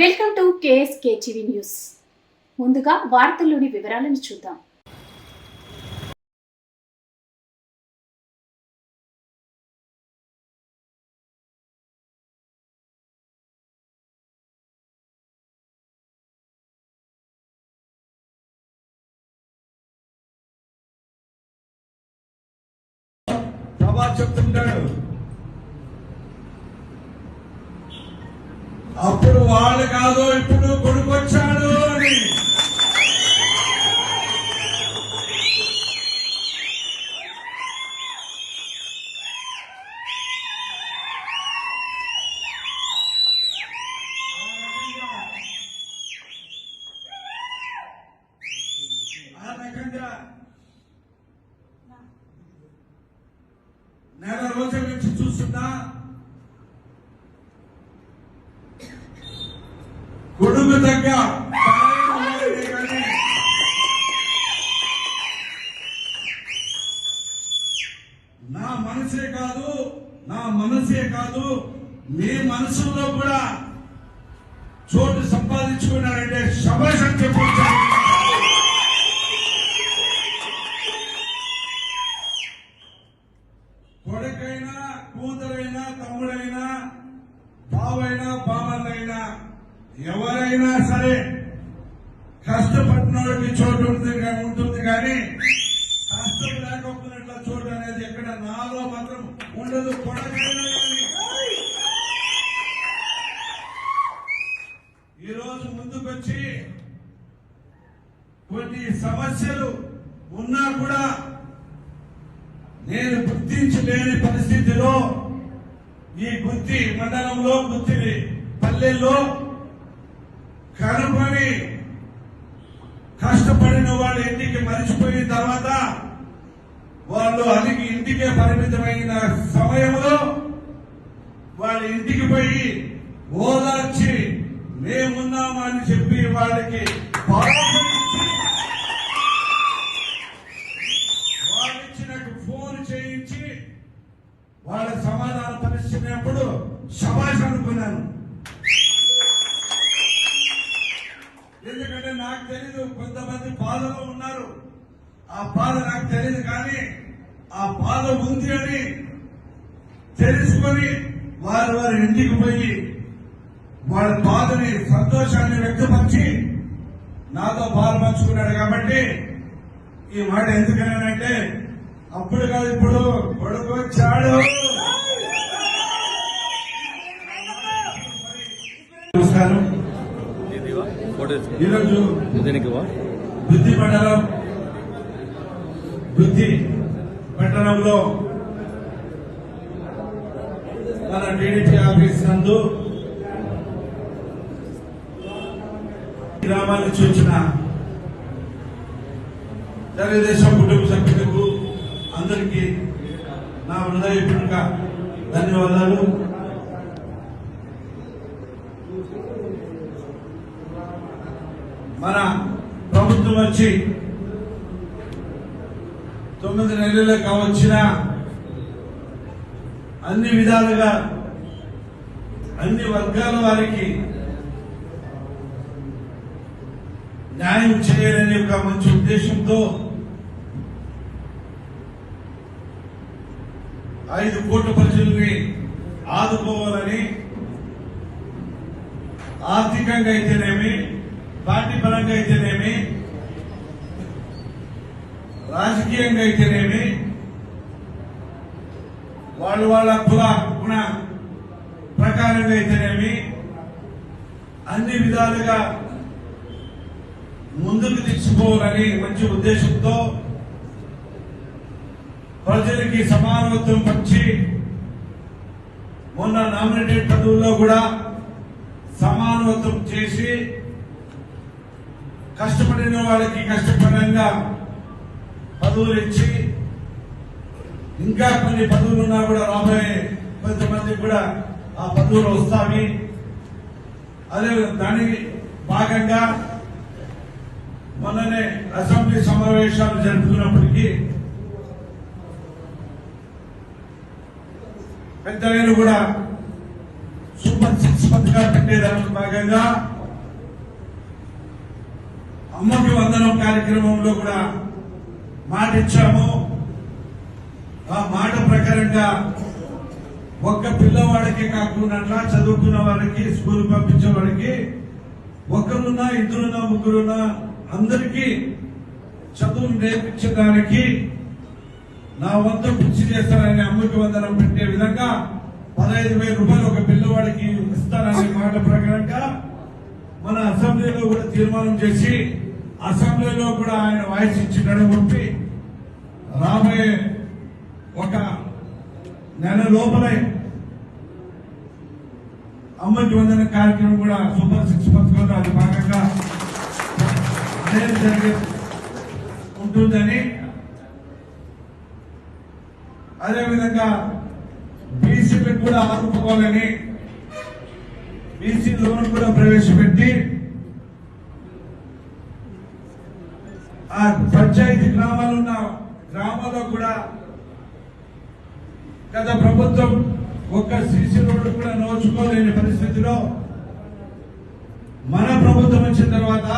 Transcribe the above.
Welcome to KSK TV news. ముందుగా వార్తల్లోని వివరాలను చూద్దాం. ప్రభా చెప్తుంటాడు. అప్పుడు వాళ్ళు కాదు ఇప్పుడు కొడుకు వచ్చాడు అని నెల రోజుల నుంచి చూస్తున్నా. కొడుకు నా మనసే కాదు నా మనసే కాదు మీ మనసులో కూడా చోటు సంపాదించుకున్నారంటే శబాష్ అని చెప్పొచ్చు కొడుకైనా కూతురైనా తమ్ముడైనా బావైనా బామన్నైనా ఎవరైనా సరే కష్టపడినోడికి చోటు ఉంటుంది ఉంటుంది కానీ కష్టం లేకపోయినట్ల చోటు అనేది ఎక్కడ నాలో మాత్రం ఉండదు కొడకైనా ఈరోజు ముందుకొచ్చి కొన్ని సమస్యలు ఉన్నా కూడా నేను గుర్తించలేని పరిస్థితిలో ఈ గుత్తి మండలంలో గుత్తి పల్లెల్లో కనుకొని కష్టపడిన వాళ్ళు ఇంటికి మరిచిపోయిన తర్వాత వాళ్ళు అలిగి ఇంటికే పరిమితమైన సమయంలో వాళ్ళ ఇంటికి పోయి ఓదార్చి మేమున్నామని చెప్పి వాళ్ళకి బాగుపరిచి వాళ్ళు ఫోన్ చేయించి వాళ్ళ సమాధాన పరిస్థితినప్పుడు శబాష్ అనుకున్నాను ఎందుకంటే నాకు తెలీదు కొంతమంది బాధలో ఉన్నారు. ఆ బాధ నాకు తెలియదు కానీ ఆ బాధ ఉంది అని తెలుసుకొని వారు వారి ఇంటికి పోయి వాళ్ళ బాధని సంతోషాన్ని వ్యక్తపరిచి నాతో బాధ పంచుకున్నాడు కాబట్టి ఈ మాట ఎందుకనంటే అప్పుడు కాదు ఇప్పుడు కొడుకు వచ్చాడు. నమస్కారం. ఈరోజు బుద్ధి మండలం బుద్ధి పట్టణంలో మన టీడీపీ ఆఫీస్ నందు గ్రామాన్ని చూసిన తెలుగుదేశం కుటుంబ సభ్యులకు అందరికీ నా హృదయపూర్వక ధన్యవాదాలు. మన ప్రభుత్వం వచ్చి తొమ్మిది నెలలకు వచ్చిన అన్ని విధాలుగా అన్ని వర్గాల వారికి న్యాయం చేయాలనే ఒక మంచి ఉద్దేశంతో ఐదు కోట్ల ప్రజల్ని ఆదుకోవాలని ఆర్థికంగా అయితేనేమి పార్టీ పరంగా అయితేనేమి? రాజకీయంగా అయితేనేమి? వాళ్ళు వాళ్ళ కుల గుణ ప్రకారంగా అయితేనేమి? అన్ని విధాలుగా ముందుకు తీసుకుపోవాలని మంచి ఉద్దేశంతో ప్రజలకి సమానత్వం పంచి మొన్న నామినేటెడ్ పదవుల్లో కూడా సమానత్వం చేసి కష్టపడిన వాళ్ళకి కష్టపడంగా పదవులు ఇచ్చి ఇంకా కొన్ని పదవులు ఉన్నా కూడా రాబోయే కొంతమంది కూడా ఆ పదవులు వస్తాయి. అదే దానికి భాగంగా మొన్ననే అసెంబ్లీ సమావేశాలు జరుపుతున్నప్పటికీ పెద్దలను కూడా సూపర్ సిక్స్ పథకాలు పెట్టేదానికి భాగంగా అమ్మకి వందనం కార్యక్రమంలో కూడా మాట ఇచ్చాము. ఆ మాట ప్రకారంగా ఒక్క పిల్లవాడికి కాకుండా చదువుకున్న వారికి స్కూల్ పంపించే వారికి ఒకరున్నా ఇద్దరున్నా ముగ్గురున్నా అందరికీ చదువు నేర్పించడానికి నా వంతు కృషి చేస్తానని అమ్మకి వందనం పెట్టే విధంగా పదహైదు వేల రూపాయలు ఒక పిల్లవాడికి ఇస్తాననే మాట ప్రకారంగా మన అసెంబ్లీలో కూడా తీర్మానం చేసి అసెంబ్లీలో కూడా ఆయన వాయిస్ ఇచ్చినని పంపి రాబోయే ఒక నెల లోపలే అమ్మకి వందన కార్యక్రమం కూడా సూపర్ సిక్స్ పథకంలో అది భాగంగా అనేది జరిగే ఉంటుందని అదేవిధంగా బీసీలకు కూడా ఆదుకోవాలని బీసీ లోన్ కూడా ప్రవేశపెట్టి ఆ పంచాయతీ గ్రామాలు ఉన్న గ్రామాల్లో కూడా గత ప్రభుత్వం ఒక్క సీసీ రోడ్డు కూడా నోచుకోలేని పరిస్థితిలో మన ప్రభుత్వం వచ్చిన తర్వాత